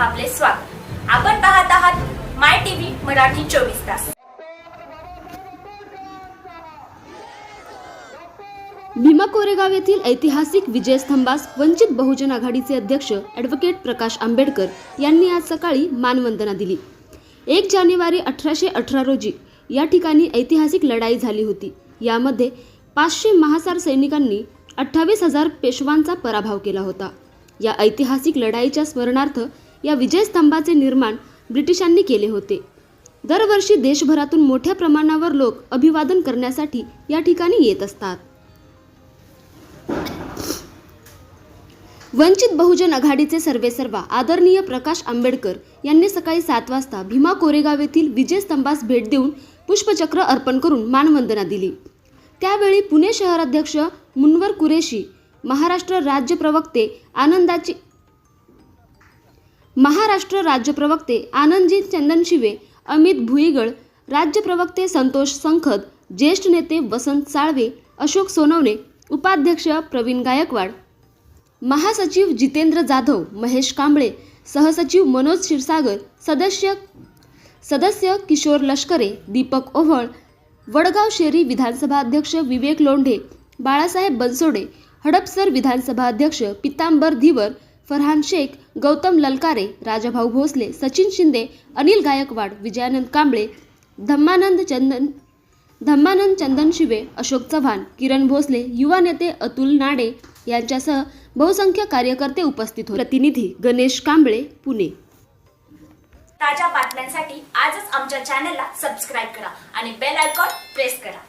आपले स्वागत. आपण पाहत आहात माय टीव्ही मराठी चोवीस तास. भीमा कोरेगाव येथील ऐतिहासिक विजयस्तंभास वंचित बहुजन आघाडीचे अध्यक्ष ॲडव्होकेट प्रकाश आंबेडकर यांनी आज सकाळी मानवंदना दिली. एक जानेवारी अठराशे अठरा रोजी या ठिकाणी ऐतिहासिक लढाई झाली होती. यामध्ये पाचशे महासार सैनिकांनी अठ्ठावीस हजार पेशवांचा पराभव केला होता. या ऐतिहासिक लढाईच्या स्मरणार्थ या विजयस्तंभाचे निर्माण ब्रिटिशांनी केले होते. दरवर्षी देशभरातून मोठ्या प्रमाणावर लोक अभिवादन करण्यासाठी या ठिकाणी येत असतात. वंचित बहुजन आघाडीचे सर्वेसर्वा आदरणीय प्रकाश आंबेडकर यांनी सकाळी सात वाजता भीमा कोरेगाव येथील विजयस्तंभास भेट देऊन पुष्पचक्र अर्पण करून मानवंदना दिली. त्यावेळी पुणे शहराध्यक्ष मुनवर कुरेशी महाराष्ट्र राज्य प्रवक्ते आनंदाची महाराष्ट्र राज्य प्रवक्ते आनंदजी चंदनशिवे अमित भुईगळ राज्य प्रवक्ते संतोष संखद ज्येष्ठ नेते वसंत साळवे अशोक सोनवणे उपाध्यक्ष प्रवीण गायकवाड. महासचिव जितेंद्र जाधव महेश कांबळे सहसचिव मनोज क्षीरसागर सदस्य सदस्य किशोर लष्करे दीपक ओव्हळ वडगाव शेरी विधानसभा अध्यक्ष विवेक लोंढे बाळासाहेब बनसोडे हडपसर विधानसभा अध्यक्ष पितांबर धीवर फरहान शेख गौतम ललकारे राजाभाऊ भोसले सचिन शिंदे अनिल गायकवाड विजयानंद कांबळे धम्मानंद चंदन धम्मानंद चंदन शिवे अशोक चव्हाण किरण भोसले युवा नेते अतुल नाडे यांच्यासह बहुसंख्य कार्यकर्ते उपस्थित होते. प्रतिनिधी गणेश कांबळे पुणे. ताज्या बातम्यांसाठी आजच आमच्या चॅनलला सबस्क्राईब करा आणि बेल आयकॉन प्रेस करा.